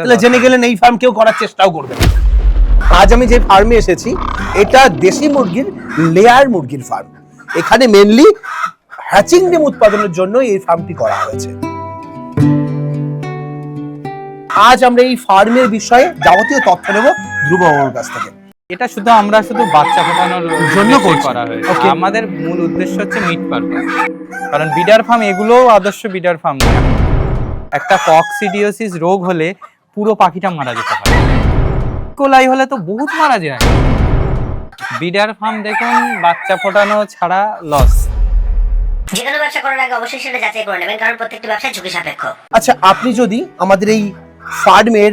তাহলে জেনে গেলেন এই ফার্ম কেউ করার চেষ্টাও করবে না। আজ আমি যে ফার্মে এসেছি এটা দেশি মুরগির লেয়ার মুরগির ফার্ম এখানে মেনলি হ্যাচিং ডিম উৎপাদনের জন্য এই ফার্মটি করা হয়েছে। আজ আমরা এই ফার্মের বিষয়ে যাবতীয় তথ্য নেব ধ্রুব বাবুর কাছ থেকে। এটা শুধু আমরা শুধু বাচ্চা ফোটানোর জন্য জন্য করা হয়েছে। আমাদের মূল উদ্দেশ্য হচ্ছে মিট পারপাস কারণ বিডার ফার্ম এগুলোও আদর্শ বিডার ফার্ম একটা কক্সিডিওসিস রোগ হলে পুরো পাখিটা মারা যেতে পারে। কোলাই হলে তো বহুত মারা যায়। বিডার ফার্ম দেখুন বাচ্চা ফোটানো ছাড়া লস যে কোনো ব্যবসা করার আগে অবশ্যই সেটা যাচাই করে নেবেন কারণ প্রত্যেকটি ব্যবসা ঝুঁকি সাপেক্ষ। আচ্ছা আপনি যদি আমাদের এই ফার্মের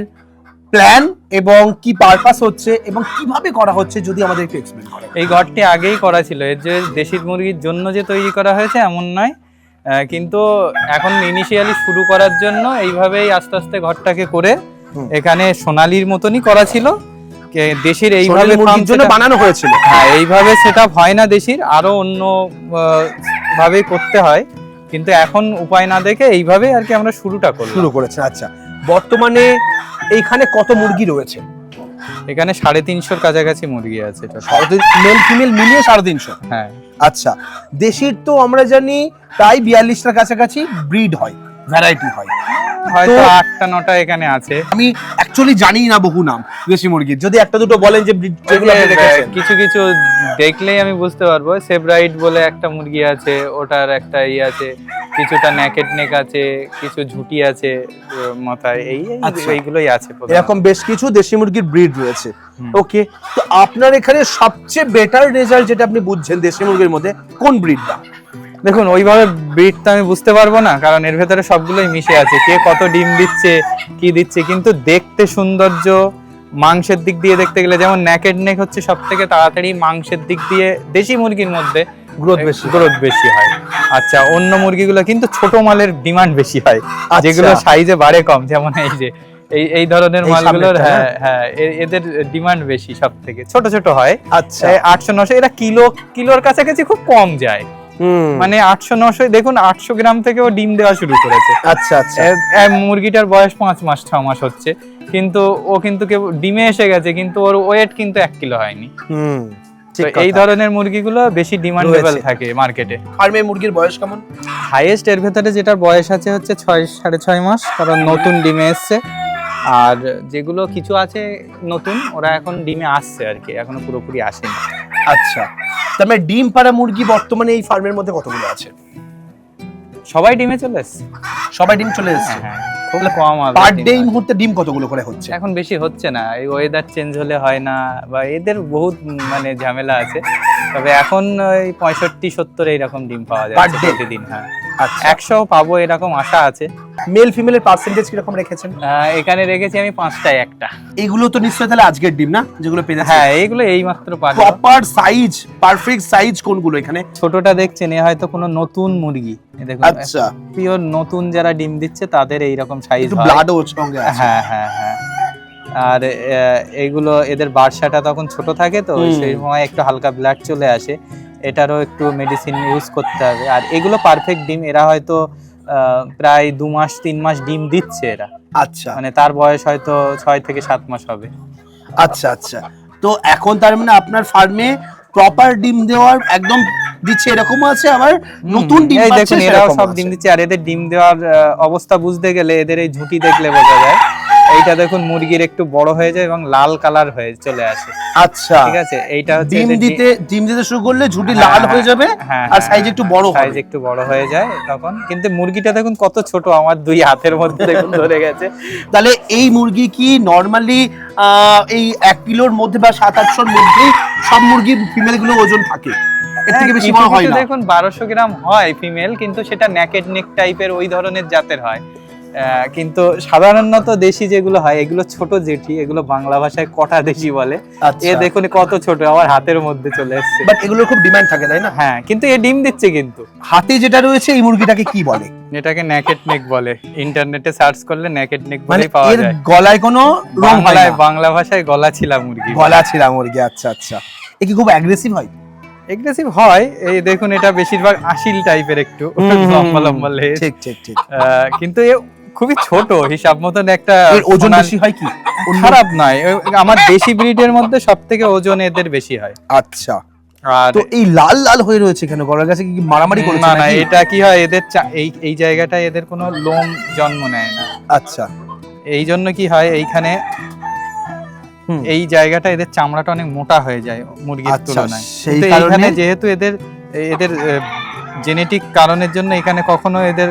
প্ল্যান এবং কি পারপাস হচ্ছে এবং কীভাবে করা হচ্ছে যদি আমাদের একটু এক্সপ্লেন করেন। এই ঘরটি আগেই করা ছিল এর যে দেশি মুরগির জন্য যে তৈরি করা হয়েছে এমন নয়। কিন্তু এখন ইনিশিয়ালি শুরু করার জন্য এইভাবেই আস্তে আস্তে ঘরটাকে করে। এখানে সোনালির মতনই করা ছিল। দেশের এইভাবে জন্য বানানো হয়েছিল। হ্যাঁ এইভাবে সেটা হয় না দেশির আরও অন্য ভাবেই করতে হয়। কিন্তু এখন উপায় না দেখে এইভাবে আর কি আমরা শুরুটা করলাম। শুরু করেছেন আচ্ছা। বর্তমানে এইখানে কত মুরগি রয়েছে? এখানে সাড়ে তিনশোর কাছাকাছি মুরগি আছে মেল ফিমেল মিলিয়ে সাড়ে তিনশো? হ্যাঁ। আচ্ছা দেশির তো আমরা জানি প্রায় বিয়াল্লিশটার কাছাকাছি ব্রিড হয় ভ্যারাইটি হয়। হয়তো আটটা নটা এখানে আছে। আমি অ্যাকচুয়ালি জানি না বহু নাম দেশি মুরগির যদি একটা দুটো বলেন যে যেগুলো আপনি দেখেছেন। কিছু কিছু দেখলেই আমি বুঝতে পারব। সেব্রাইট বলে একটা মুরগি আছে ওটার একটা ই আছে কিছুটা ন্যাকেট নেক আছে কিছু ঝুটি আছে মাথায়। এই এই- আচ্ছা। এইগুলোই আছে এরকম বেশ কিছু দেশি মুরগির ব্রিড রয়েছে। ওকে তো আপনার এখানে সবচেয়ে বেটার রেজাল্ট যেটা আপনি বুঝছেন দেশি মুরগির মধ্যে কোন ব্রিডটা দেখুন ওইভাবে ব্রিড তো আমি বুঝতে পারব না কারণ এর ভেতরে সবগুলোই মিশে আছে। কে কত ডিম দিচ্ছে কি দিচ্ছে কিন্তু দেখতে সৌন্দর্য মাংসের দিক দিয়ে দেখতে গেলে যেমন ন্যাকেড নেক হচ্ছে সব থেকে তাড়াতাড়ি মাংসের দিক দিয়ে দেশি মুরগির মধ্যে গ্রোথ বেশি গ্রোথ বেশি হয়। আচ্ছা অন্য মুরগিগুলো কিন্তু ছোট মালের ডিমান্ড বেশি হয়। আচ্ছা। যেগুলো সাইজে বাড়ে কম যেমন এই যে এই এই ধরনের মালগুলোর হ্যাঁ? হ্যাঁ এদের ডিমান্ড বেশি সব থেকে ছোট ছোট হয়। আচ্ছা। আটশো নশো এরা কিলো কিলোর কাছাকাছি খুব কম যায়। মানে আটশো নশো দেখুন আটশো গ্রাম থেকেও ডিম দেওয়া শুরু করেছে। আচ্ছা আচ্ছা। মুরগিটার বয়স পাঁচ মাস ছ মাস হচ্ছে। কিন্তু ও কিন্তু কেবল ডিমে এসে গেছে কিন্তু ওর ওয়েট কিন্তু এক কিলো হয়নি। এই ধরনের মুরগিগুলো বেশি ডিমান্ডেবল। থাকে মার্কেটে ফার্মে মুরগির বয়স কেমন? হাইয়েস্ট এর ভেতরে যেটার বয়স আছে হচ্ছে ছয় সাড়ে ছয় মাস কারণ নতুন ডিমে এসছে। আর যেগুলো কিছু আছে নতুন ওরা এখন ডিমে আসছে আর কি এখনও পুরোপুরি আসেনি। আচ্ছা তার মানে ডিম পাড়া মুরগি বর্তমানে এই ফার্মের মধ্যে কতগুলো আছে? সবাই ডিমে চলে এসছে। সবাই ডিম চলে এসেছে? হ্যাঁ হ্যাঁ খুব কম হবে পার ডে এই মুহূর্তে ডিম কতগুলো করে হচ্ছে? এখন বেশি হচ্ছে না এই ওয়েদার চেঞ্জ হলে হয় না বা এদের বহুত মানে ঝামেলা আছে। তবে এখন ওই পঁয়ষট্টি সত্তর এইরকম ডিম পাওয়া যায় প্রতিদিন হ্যাঁ। একশো পাবো এরকম আশা আছে। মেল ফিমেলের পার্সেন্টেজ কীরকম রেখেছেন? এখানে রেখেছি আমি পাঁচটায় একটা। এগুলো তো নিশ্চয়ই তাহলে আজকের ডিম না? যেগুলো পেয়েছে হ্যাঁ এইগুলো এইমাত্র পারব প্রপার সাইজ পারফেক্ট সাইজ কোনগুলো এখানে? ছোটটা দেখছেন এ হয়তো কোনো নতুন মুরগি। দেখুন আচ্ছা। পিওর নতুন যারা ডিম দিচ্ছে তাদের এইরকম সাইজ একটু হয়। ব্লাডও সঙ্গে আছে। হ্যাঁ হ্যাঁ হ্যাঁ। আর আহ, এইগুলো এদের বার্সাটা তখন ছোট থাকে তো সেই সময় একটু হালকা ব্লাড চলে আসে। এটারও একটু মেডিসিন ইউজ করতে হবে। আর এগুলো পারফেক্ট ডিম এরা হয়তো প্রায় দু মাস তিন মাস ডিম দিচ্ছে এরা। আচ্ছা। মানে তার বয়স হয়তো ছয় থেকে সাত মাস হবে। আচ্ছা আচ্ছা। তো এখন তার মানে আপনার ফার্মে প্রপার ডিম দেওয়ার একদম দিচ্ছে এরকমও আছে আবার? নতুন ডিম পাচ্ছে দেখুন এরাও সব ডিম দিচ্ছে। আর এদের ডিম দেওয়ার অবস্থা বুঝতে গেলে এদের এই ঝুঁটি দেখলে বোঝা যায়। এইটা দেখুন মুরগির একটু বড় হয়ে যায় এবং লাল কালার হয়ে চলে আসে। আচ্ছা। ঠিক আছে? এইটা হচ্ছে ডিম দিতে ডিম দিতে শুরু করলে ঝুটি হ্যাঁ, লাল হয়ে যাবে হ্যাঁ, আর হ্যাঁ, সাইজ একটু বড় সাইজ একটু বড় হয়ে যায় তখন। কিন্তু মুরগিটা দেখুন কত ছোট আমার দুই হাতের মধ্যে দেখুন ধরে গেছে। তাহলে এই মুরগি কি নর্মালি এই এক কিলোর মধ্যে বা সাত আটশোর মধ্যেই সব মুরগি ফিমেলগুলো ওজন থাকে? এর থেকে হ্যাঁ, বেশি কিছু হয় না? দেখুন বারোশো গ্রাম হয় ফিমেল কিন্তু সেটা ন্যাকেড নেক টাইপের ওই ধরনের জাতের হয়। কিন্তু সাধারণত দেশি যেগুলো হয় এগুলো ছোট জেঠি এগুলো বাংলা ভাষায় কটা দেশি বলে। এ আচ্ছা দেখুন কত ছোট আমার হাতের মধ্যে চলে এসছে। বাট এগুলোর খুব ডিমান্ড থাকে তাই না? হ্যাঁ কিন্তু এ ডিম দিচ্ছে কিন্তু। হাতে যেটা রয়েছে এই মুরগিটাকে কি বলে? এটাকে ন্যাকেট নেক বলে। ইন্টারনেটে সার্চ করলে ন্যাকেট নেক মানে বলেই পাওয়া এর যায়। গলায় কোনো রং হয়। বাংলা ভাষায় গলা ছিলা মুরগি। গলা ছিলা মুরগি আচ্ছা আচ্ছা। এ কি খুব অ্যাগ্রেসিভ হয়? এগ্রেসিভ হয়। এই দেখুন এটা বেশিরভাগ আশিল টাইপের একটু। লম্বা লম্বা লেজ। ঠিক ঠিক ঠিক। কিন্তু এ খুবই ছোট হিসাব মতন একটা ওজন বেশি হয় কি? খারাপ নয় আমার দেশি ব্রিডের মধ্যে সব থেকে ওজন এদের বেশি হয়। আচ্ছা। তো এই লাল লাল হয়ে রয়েছে কেন? গলার কাছে কি মারামারি করেছে না না এটা কি হয় এদের এই এই জায়গাটায় এদের কোনো লোম জন্ম নেয় না। আচ্ছা। এই জন্য কি হয় এইখানে এই জায়গাটা এদের চামড়াটা অনেক মোটা হয়ে যায় মুরগির আচ্ছা, তুলনায়। সেই কারণে- এইখানে যেহেতু এদের এদের জেনেটিক কারণের জন্য এখানে কখনো এদের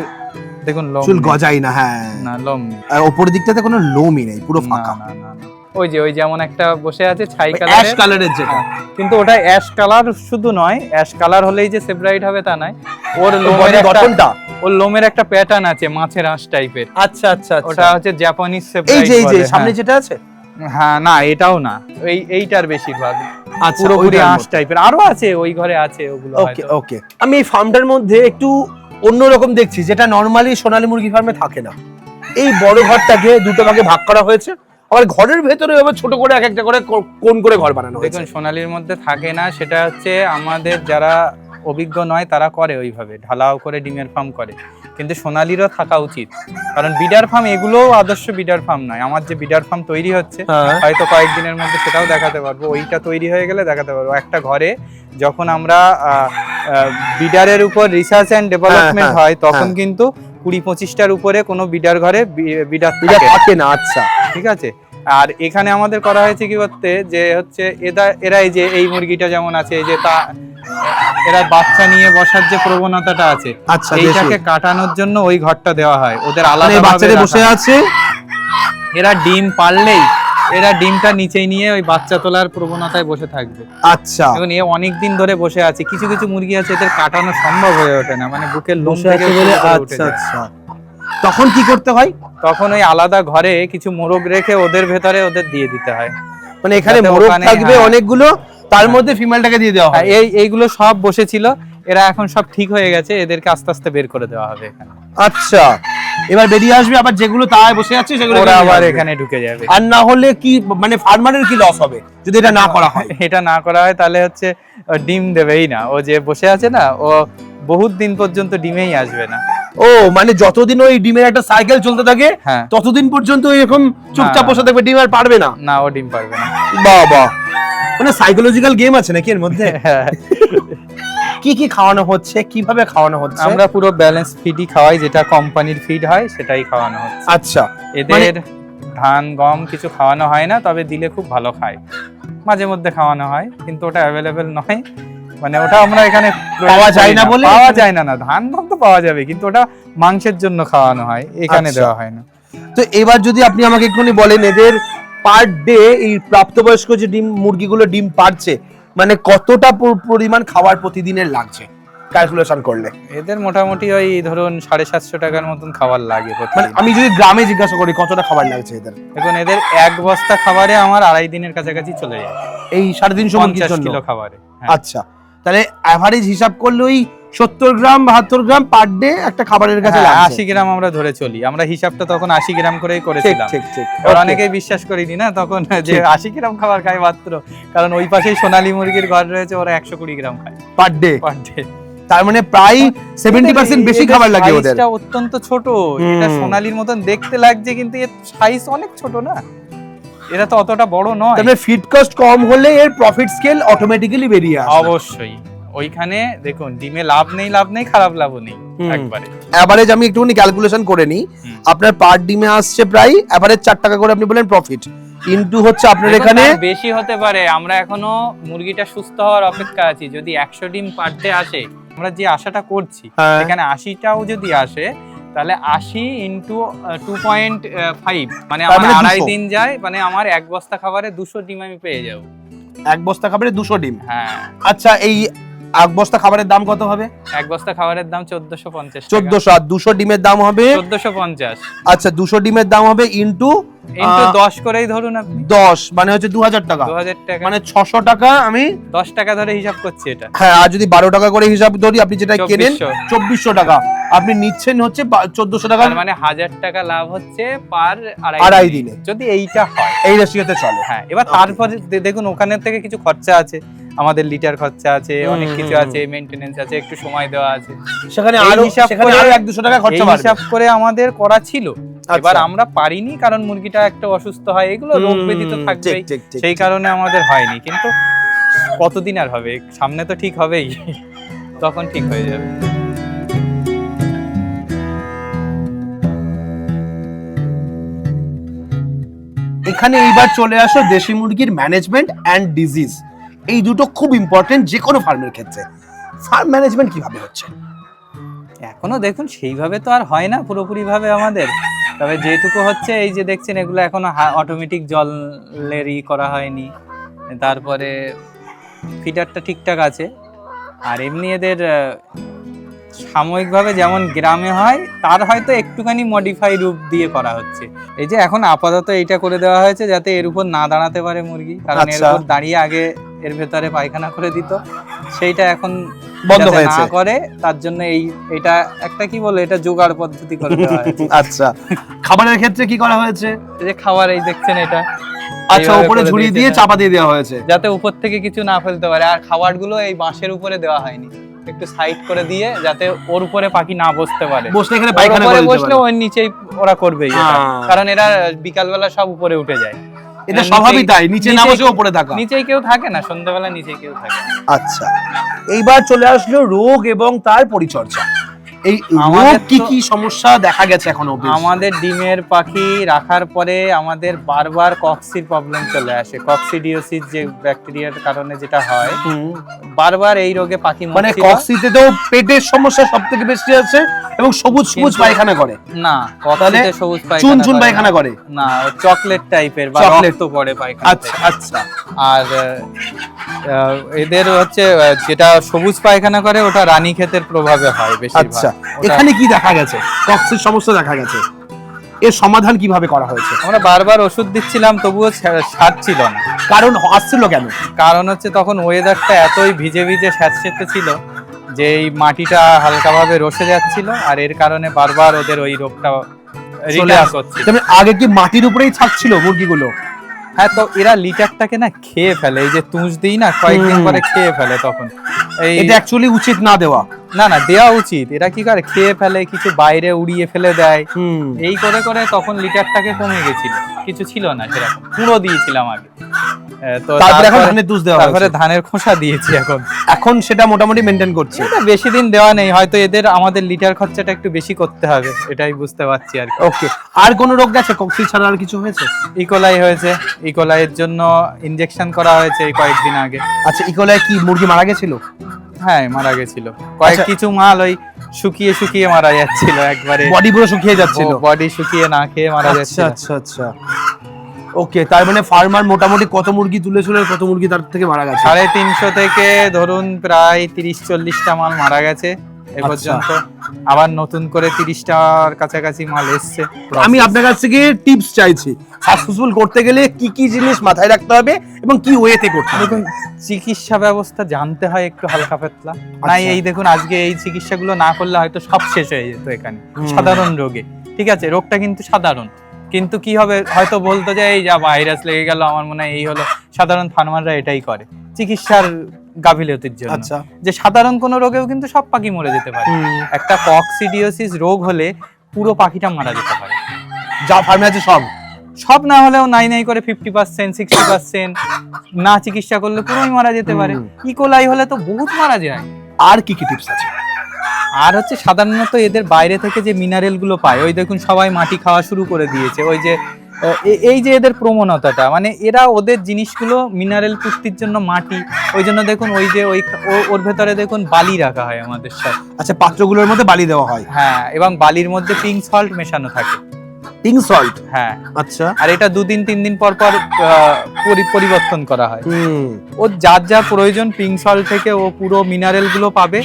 দেখুন চুল গজাই না হ্যাঁ। না লোম নেই আর ওপরের দিকটাতে কোনো লোমই নেই পুরো ফাঁকা। না, না, না। ওই যে ওই যেমন একটা বসে আছে ছাই অ্যাশ কালারের যেটা। কিন্তু ওটা অ্যাশ কালার শুধু নয় অ্যাশ কালার হলেই যে সেপারেট হবে তা নয়। ওর লোমের গঠনটা। ওর লোমের একটা প্যাটার্ন আছে মাছের আঁশ টাইপের আচ্ছা আচ্ছা ওটা হচ্ছে জাপানিজ এই যে এই যে সামনে যেটা আছে? হ্যাঁ না এটাও না। এই এইটার বেশিরভাগ। আচ্ছা পুরোপুরি আঁশ টাইপের আরও আছে ওই ঘরে আছে ওগুলো ওকে ওকে। আমি এই ফার্মটার মধ্যে একটু অন্যরকম দেখছি, যেটা নর্মালি সোনালী মুরগি ফার্মে থাকে না। এই বড় ঘরটাকে দুটো ভাগে ভাগ করা হয়েছে। আবার ঘরের ভেতরে এবার ছোট করে এক একটা করে কোন করে ঘর বানানো হয়েছে। দেখুন, সোনালির মধ্যে থাকে না, সেটা হচ্ছে আমাদের যারা অভিজ্ঞ নয়, তারা করে ওইভাবে। ঢালাও করে, ডিমের ফার্ম করে। কিন্তু সোনালিরও থাকা উচিত। কারণ বিডার ফার্ম এগুলোও আদর্শ বিডার ফার্ম নয়। আমার যে বিডার ফার্ম তৈরি হচ্ছে হ্যাঁ। হয়তো কয়েকদিনের মধ্যে সেটাও দেখাতে পারব। ওইটা তৈরি হয়ে গেলে দেখাতে পারব। একটা ঘরে যখন আমরা বিডারের উপর রিসার্চ অ্যান্ড ডেভেলপমেন্ট হ্যাঁ, তখন হ্যাঁ। কিন্তু কুড়ি পঁচিশটার উপরে কোনো বিডার ঘরে বিডার থাকে না। আচ্ছা। ঠিক আছে? আর এখানে আমাদের করা হয়েছে কি করতে যে হচ্ছে এরা এই যে এই মুরগিটা যেমন আছে এই যে তা এরা বাচ্চা নিয়ে বসার যে প্রবণতাটা আছে আচ্ছা এইটাকে কাটানোর জন্য ওই ঘরটা দেওয়া হয়। ওদের মানে আলাদা বাচ্চারা বসে আছে? এরা ডিম পারলেই এরা ডিমটা নিচেই নিয়ে ওই বাচ্চা তোলার প্রবণতায় বসে থাকবে। আচ্ছা। এখন এ অনেক দিন ধরে বসে আছে। কিছু কিছু মুরগি আছে এদের কাটানো সম্ভব হয়ে ওঠে না। মানে বুকের লোম থেকে বলে আচ্ছা আচ্ছা। তখন কি করতে হয়? তখন ওই আলাদা ঘরে কিছু মোরগ রেখে ওদের ভেতরে ওদের দিয়ে দিতে হয়। মানে এখানে মোরগ থাকবে হ্যাঁ। অনেকগুলো? তার মধ্যে ফিমেলটাকে দিয়ে দেওয়া হ্যাঁ, হয় এই এইগুলো সব বসেছিল এরা এখন সব ঠিক হয়ে গেছে এদেরকে আস্তে আস্তে বের করে দেওয়া হবে আচ্ছা এবার বেরিয়ে আসবে আবার যেগুলো তাই বসে আছে সেগুলো ওরা আবার এখানে ঢুকে যাবে। আর না হলে কি মানে ফার্মারের কি লস হবে যদি এটা না করা হয়? এটা না করা হয় তাহলে হচ্ছে ডিম দেবেই না। ও যে বসে আছে না ও বহুত দিন পর্যন্ত ডিমেই আসবে না। ও মানে যতদিন ওই ডিমের একটা সাইকেল চলতে থাকে হ্যাঁ। ততদিন পর্যন্ত এরকম চুপচাপ। বসে থাকবে ডিম আর পারবে না। না ও ডিম পারবে না। বাহ বাহ মানে সাইকোলজিক্যাল গেম আছে নাকি এর মধ্যে। কি কি খাওয়ানো হচ্ছে কীভাবে খাওয়ানো হচ্ছে? আমরা পুরো ব্যালেন্স ফিডই খাওয়াই যেটা কোম্পানির ফিড হয় সেটাই খাওয়ানো হচ্ছে। আচ্ছা এদের ধান গম কিছু খাওয়ানো হয় না তবে দিলে খুব ভালো খায়। মাঝে মধ্যে খাওয়ানো হয় কিন্তু ওটা অ্যাভেলেবেল নয়। মানে ওটা আমরা এখানে পাওয়া যায় না। বলে? পাওয়া যায় না না ধান গম তো পাওয়া যাবে কিন্তু ওটা মাংসের জন্য খাওয়ানো হয় এখানে আচ্ছা। দেওয়া হয় না। তো এবার যদি আপনি আমাকে একটুখানি বলেন এদের পার ডে এই প্রাপ্তবয়স্ক যে ডিম মুরগিগুলো ডিম পারছে মানে কতটা পরিমাণ খাবার প্রতিদিনের লাগছে? ক্যালকুলেশন করলে। এদের মোটামুটি ওই ধরুন সাড়ে সাতশো টাকার মতন খাবার লাগে মানে আমি যদি গ্রামে জিজ্ঞাসা করি কতটা খাবার লাগছে এদের? এখন এদের এক বস্তা খাবারে আমার আড়াই দিনের কাছাকাছি চলে যায়। এই সাড়ে তিনশো পঞ্চাশ কিলো খাবারে হ্যাঁ। আচ্ছা। তাহলে অ্যাভারেজ হিসাব করলে ওই সত্তর গ্রাম বাহাত্তর গ্রাম পার ডে একটা খাবারের কাছে হ্যাঁ, আশি গ্রাম আমরা ধরে চলি। আমরা হিসাবটা তখন আশি গ্রাম করেই করেছিলাম. অনেকেই বিশ্বাস করিনি না তখন যে আশি গ্রাম খাবার খায় মাত্র। কারণ ওই পাশেই সোনালী মুরগির ঘর রয়েছে ওরা একশো কুড়ি গ্রাম খায়। পার ডে পার ডে তার মানে প্রায় সেভেন্টি পার্সেন্ট বেশি খাবার লাগে ওদের। অত্যন্ত ছোট। এটা সোনালীর মতন দেখতে লাগছে কিন্তু এর সাইজ অনেক ছোট না? এরা তো অতটা বড় নয়। মানে ফিড কস্ট কম হলে এর প্রফিট স্কেল অটোমেটিক্যালি বেরিয়ে আসে অবশ্যই। ওইখানে দেখুন ডিমে লাভ নেই লাভ নেই খারাপ লাভও নেই একবারে। অ্যাভারেজ আমি একটুখানি ক্যালকুলেশন করে নিই। আপনার পার ডিমে আসছে প্রায় অ্যাভারেজ চার টাকা করে আপনি বলেন প্রফিট ইনটু হচ্ছে আপনার এখানে বেশি হতে পারে। আমরা এখনও মুরগিটা সুস্থ হওয়ার অপেক্ষা আছি। যদি একশো ডিম পার ডে আসে আমরা যে আশাটা করছি হ্যাঁ। এখানে আশিটাও যদি আসে তাহলে আশি ইন্টু টু পয়েন্ট ফাইভ মানে আমার মানে আড়াই দিন যায় মানে আমার এক বস্তা খাবারে দুশো ডিম আমি পেয়ে যাব। এক বস্তা খাবারে দুশো ডিম? হ্যাঁ। আচ্ছা এই এক বস্তা খাবারের দাম কত হবে? এক বস্তা খাবারের দাম চোদ্দশো পঞ্চাশ চোদ্দশো আর দুশো ডিমের দাম হবে? চোদ্দশো পঞ্চাশ। আচ্ছা দুশো ডিমের দাম হবে ইনটু ইন্টু দশ করেই ধরুন আপনি। দশ মানে হচ্ছে দু হাজার টাকা। দু হাজার টাকা। মানে ছশো টাকা আমি দশ টাকা ধরে হিসাব করছি এটা। হ্যাঁ আর যদি বারো টাকা করে হিসাব ধরি আপনি যেটা কেনেন 2400 চব্বিশশো টাকা। আপনি নিচ্ছেন হচ্ছে চোদ্দশো টাকা। মানে হাজার টাকা লাভ হচ্ছে পার আড়াই দিনে। যদি এইটা হয়। এই রেশিওতে চলে। হ্যাঁ এবার তারপরে দেখুন ওখানের থেকে কিছু খরচা আছে। আমাদের লিটার খরচা আছে অনেক কিছু আছে মেনটেনেন্স আছে একটু সময় দেওয়া আছে। সেখানে আরও হিসাব সেখানে করে- আরও এক দুশো টাকা খরচা বাড়বে। হিসাব করে আমাদের করা ছিল। এবার আচ্ছা। আমরা পারিনি কারণ মুরগিটা একটা অসুস্থ হয়। এগুলো রোগ ব্যাধি তো থাকবেই। সেই কারণে আমাদের হয়নি। কিন্তু কতদিন আর হবে? সামনে তো ঠিক হবেই। তখন ঠিক হয়ে যাবে। এখানে এইবার চলে আসো দেশি মুরগির ম্যানেজমেন্ট অ্যান্ড ডিজিজ এই দুটো খুব ইম্পর্টেন্ট যে কোনো ফার্মের ক্ষেত্রে। ফার্ম ম্যানেজমেন্ট কীভাবে হচ্ছে? এখনও দেখুন, সেইভাবে তো আর হয় না পুরোপুরিভাবে আমাদের। তবে যেটুকু হচ্ছে, এই যে দেখছেন, এগুলো এখনও অটোমেটিক জলের ই করা হয়নি। তারপরে ফিটারটা ঠিকঠাক আছে। আর এমনি এদের সাময়িকভাবে যেমন গ্রামে হয় তার হয়তো একটুখানি মডিফাই রূপ দিয়ে করা হচ্ছে। এই যে এখন আপাতত এইটা করে দেওয়া হয়েছে যাতে এর উপর না দাঁড়াতে পারে মুরগি কারণ এর আচ্ছা। উপর দাঁড়িয়ে আগে এর ভেতরে পায়খানা করে দিত। সেইটা এখন বন্ধ হয়েছে না করে তার জন্য এই এটা একটা কি বলে এটা জোগাড় পদ্ধতি করে দেওয়া হয়েছে। আচ্ছা। খাবারের ক্ষেত্রে কি করা হয়েছে? এই যে খাবার এই দেখছেন এটা। আচ্ছা উপরে ঝুড়ি দিয়ে চাপা দিয়ে দেওয়া হয়েছে। যাতে উপর থেকে কিছু না ফেলতে পারে। আর খাবারগুলো এই বাঁশের উপরে দেওয়া হয়নি। একটু সাইড করে দিয়ে যাতে ওর উপরে পাখি না বসতে পারে। বসলে এখানে পায়খানা করে বসলে ওর নিচেই ওরা করবেই কারণ এরা বিকালবেলা সব উপরে উঠে যায়। এটা স্বভাবই তাই নিচে না বসে উপরে থাকা। নিচেই কেউ থাকে না সন্ধ্যাবেলা নিচেই কেউ থাকে আচ্ছা এইবার চলে আসলো রোগ এবং তার পরিচর্যা। এই আমাদের কি কি সমস্যা দেখা গেছে এখন আমাদের ডিমের পাখি রাখার পরে আমাদের বারবার কক্সির প্রবলেম চলে আসে। কক্সিডিওসিস যে ব্যাকটেরিয়ার কারণে যেটা হয় বারবার এই রোগে পাখি মানে কক্সিতে তো পেটের সমস্যা সব থেকে বেশি আছে এবং সবুজ সবুজ পায়খানা করে। না কক্সিতে সবুজ পায়খানা চুন চুন পায়খানা করে? না চকলেট টাইপের বা রক্ত পড়ে পায়খানা আচ্ছা আচ্ছা। আর এদের হচ্ছে যেটা সবুজ পায়খানা করে ওটা রানী ক্ষেতের প্রভাবে হয় বেশি আচ্ছা এখানে কি দেখা গেছে? কক্সির সমস্যা দেখা গেছে। এর সমাধান কীভাবে করা হয়েছে? আমরা বারবার ওষুধ দিচ্ছিলাম তবুও ছাড়ছিল না। কারণ আসছিল কেন? কারণ হচ্ছে তখন ওয়েদারটা এতই ভিজে ভিজে স্যাঁতসেঁতে ছিল যে এই মাটিটা হালকাভাবে রসে যাচ্ছিল আর এর কারণে বারবার ওদের ওই রোগটা করছিল তেমনি আগে কি মাটির উপরেই থাকছিল মুরগিগুলো? হ্যাঁ তো এরা লিটারটাকে না খেয়ে ফেলে এই যে তুঁজ দিই না কয়েকদিন। পরে খেয়ে ফেলে তখন এটা অ্যাকচুয়ালি উচিত না দেওয়া না না দেওয়া উচিত। এরা কি করে? খেয়ে ফেলে কিছু বাইরে উড়িয়ে ফেলে দেয়। এই করে করে তখন লিটারটাকে কমে গেছিল। কিছু ছিল না সেরকম। পুরো দিয়েছিলাম আগে। তো তারপরে এখন ধানের তুষ দেওয়া তারপরে ধানের খোসা দিয়েছি এখন। এখন সেটা মোটামুটি মেনটেন করছে। এটা বেশি দিন দেওয়া নেই। হয়তো এদের আমাদের লিটার খরচাটা একটু বেশি করতে হবে। এটাই বুঝতে পারছি আর কি। ওকে। আর কোন রোগ গেছে কক্সি ছাড়া আর কিছু হয়েছে? ইকোলাই হয়েছে। ইকোলাইয়ের জন্য ইনজেকশন করা হয়েছে এই কয়েকদিন আগে। আচ্ছা ইকোলাই কি মুরগি মারা গেছিল? হ্যাঁ মারা গেছিল? কয়েক আচ্ছা। কিছু মাল ওই শুকিয়ে শুকিয়ে মারা যাচ্ছিল একবারে। বডি পুরো শুকিয়ে যাচ্ছিল। বডি শুকিয়ে না খেয়ে মারা যাচ্ছে আচ্ছা আচ্ছা। ওকে তার মানে ফার্মার মোটামুটি কত মুরগি তুলেছিল কত মুরগি তার থেকে মারা গেছে? সাড়ে তিনশো থেকে ধরুন প্রায় তিরিশ চল্লিশটা মাল মারা গেছে। এ আচ্ছা। পর্যন্ত আবার নতুন করে তিরিশটার কাছাকাছি মাল এসছে। আমি আপনার কাছ থেকে টিপস চাইছি। সাকসেসফুল করতে গেলে কি কি জিনিস মাথায় রাখতে হবে এবং কি ওয়েতে করতে হবে? দেখুন চিকিৎসা ব্যবস্থা জানতে হয় একটু হালকা পাতলা। আচ্ছা। এই দেখুন আজকে এই চিকিৎসাগুলো না করলে হয়তো সব শেষ হয়ে যেত এখানে। সাধারণ রোগে। ঠিক আছে রোগটা কিন্তু সাধারণ। কিন্তু কি হবে হয়তো বলতো যে এই যা ভাইরাস লেগে গেল আমার মনে হয় এই হলো। সাধারণ ফার্মাররা এটাই করে। চিকিৎসার গাফিলতির জন্য। আচ্ছা। যে সাধারণ কোনো রোগেও কিন্তু সব পাখি মরে যেতে পারে। একটা কক্সিডিওসিস রোগ হলে পুরো পাখিটা মারা যেতে পারে। যা ফার্মে আছে সব। সব না হলেও নাই নাই করে ফিফটি পার্সেন্ট সিক্সটি পার্সেন্ট না চিকিৎসা করলে পুরোই মারা যেতে পারে। ইকোলাই হলে তো বহুত মারা যায়। আর কি কি টিপস আছে? আর হচ্ছে সাধারণত এদের বাইরে থেকে যে মিনারেলগুলো পায় ওই দেখুন সবাই মাটি খাওয়া শুরু করে দিয়েছে। ওই যে এই যে এদের প্রবণতাটা মানে এরা ওদের জিনিসগুলো মিনারেল পুষ্টির জন্য মাটি ওই জন্য দেখুন ওই যে ওই ওর ভেতরে দেখুন বালি রাখা হয় আমাদের সাথে আচ্ছা পাত্রগুলোর মধ্যে বালি দেওয়া হয়? হ্যাঁ এবং বালির মধ্যে পিঙ্ক সল্ট মেশানো থাকে। পিঙ্ক সল্ট হ্যাঁ। আচ্ছা। আর এটা দুদিন তিন দিন পর পর পরিবর্তন করা হয়। হুম। ওর যার যা প্রয়োজন পিঙ্ক সল্ট থেকে ও পুরো মিনারেলগুলো পাবে।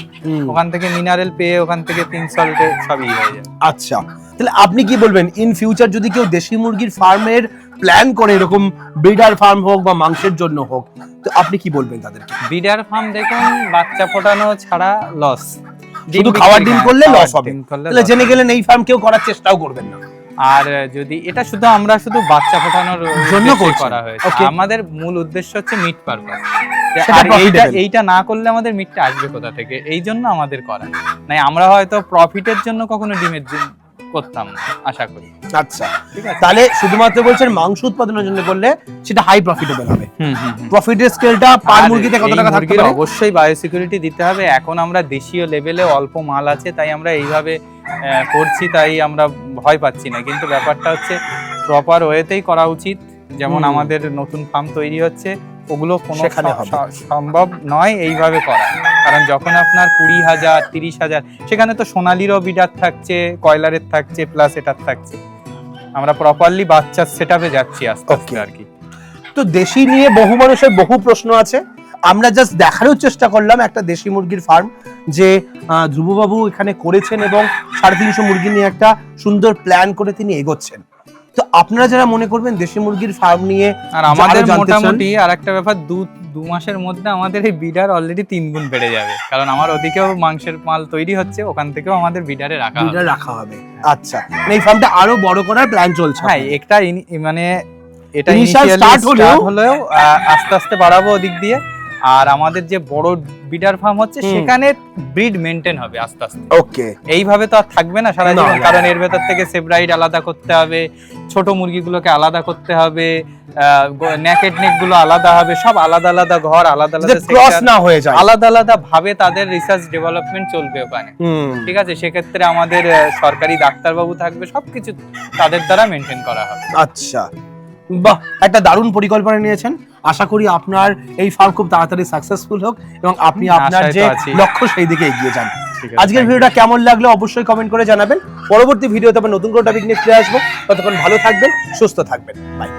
ওখান থেকে মিনারেল পেয়ে ওখান থেকে পিঙ্ক সল্টে সবই হয়ে যায়। আচ্ছা। তাহলে আপনি কি বলবেন? ইন ফিউচার যদি কেউ দেশি মুরগির ফার্মের প্ল্যান করে এরকম ব্রিডার ফার্ম হোক বা মাংসের জন্য হোক তো আপনি কি বলবেন তাদেরকে? বিডার ফার্ম দেখুন বাচ্চা ফোটানো ছাড়া লস শুধু খাওয়ার ডিম করলে লস হবে। তাহলে জেনে গেলেন এই ফার্ম কেউ করার চেষ্টাও করবেন না। আর যদি এটা শুধু আমরা শুধু বাচ্চা ফোটানোর জন্য করা হয়েছে। আমাদের মূল উদ্দেশ্য হচ্ছে মিট পারপাস আর এইটা এইটা না করলে আমাদের মিটটা আসবে কোথা থেকে? এই জন্য আমাদের করা। নাই আমরা হয়তো প্রফিটের জন্য কখনো ডিমের জি- করতাম আশা করি। আচ্ছা তাহলে শুধুমাত্র বলছেন মাংস উৎপাদনের জন্য করলে সেটা হাই প্রফিটেবল হবে। প্রফিটের স্কেলটা পার মুরগিতে কত টাকা থাকতে পারে? অবশ্যই বায়োসিকিউরিটি দিতে হবে। এখন আমরা দেশীয় লেভেলে অল্প মাল আছে তাই আমরা এইভাবে করছি তাই আমরা ভয় পাচ্ছি না। কিন্তু ব্যাপারটা হচ্ছে প্রপার ওয়েতেই করা উচিত। যেমন আমাদের নতুন ফার্ম তৈরি হচ্ছে ওগুলো কোনো সেখানে হবে। সম্ভব নয় এইভাবে করা। কারণ যখন আপনার কুড়ি হাজার তিরিশ হাজার সেখানে তো সোনালিরও বিডার থাকছে কয়লারের থাকছে প্লাস এটার থাকছে। আমরা প্রপারলি বাচ্চার সেট আপে যাচ্ছি আস্তে আস্তে আর কি। তো দেশি নিয়ে বহু মানুষের বহু প্রশ্ন আছে। আমরা জাস্ট দেখারও চেষ্টা করলাম একটা দেশি মুরগির ফার্ম যে ধ্রুববাবু এখানে করেছেন এবং সাড়ে তিনশো মুরগি নিয়ে একটা সুন্দর প্ল্যান করে তিনি এগোচ্ছেন। তো আপনারা যারা মনে করবেন দেশি মুরগির ফার্ম নিয়ে আর আমাদের মোটামুটি আর একটা ব্যাপার দু দু মাসের মধ্যে আমাদের এই বিডার অলরেডি তিন গুণ বেড়ে যাবে। কারণ আমার ওদিকেও মাংসের মাল তৈরি হচ্ছে ওখান থেকেও আমাদের বিডারে রাখা হবে। দুইটা রাখা হবে। আচ্ছা মানে এই ফার্মটা আরও বড় করার প্ল্যান চলছে হ্যাঁ একটা মানে এটা ইনিশিয়ালি স্টার্ট হলেও- আহ, আস্তে আস্তে বাড়াবো ওদিক দিয়ে। আর আমাদের যে বড় বিডার ফার্ম হচ্ছে সেখানে ব্রিড মেনটেন হবে আস্তে আস্তে। ওকে। এইভাবে তো আর থাকবে না সারা জীবন কারণ এর ভেতর থেকে সেব্রাইড আলাদা করতে হবে ছোট মুরগিগুলোকে আলাদা করতে হবে নেকেট নেকগুলো আলাদা হবে সব আলাদা আলাদা ঘর আলাদা আলাদা ক্রস না হয়ে যায়। আলাদা আলাদা ভাবে তাদের রিসার্চ ডেভেলপমেন্ট চলবে ওখানে। ঠিক আছে? সেক্ষেত্রে আমাদের সরকারি ডাক্তারবাবু থাকবে সবকিছু তাদের দ্বারা মেনটেন করা হবে। আচ্ছা। বাহ একটা দারুণ পরিকল্পনা নিয়েছেন। আশা করি আপনার এই ফার্ম খুব তাড়াতাড়ি সাকসেসফুল হোক এবং আপনি আপনার যে লক্ষ্য সেই দিকে এগিয়ে যান। আজকের ভিডিওটা কেমন লাগল অবশ্যই কমেন্ট করে জানাবেন। পরবর্তী ভিডিওতে আবার নতুন কোনো টপিক নিয়ে ফিরে আসব। ততক্ষণ ভালো থাকবেন সুস্থ থাকবেন। বাই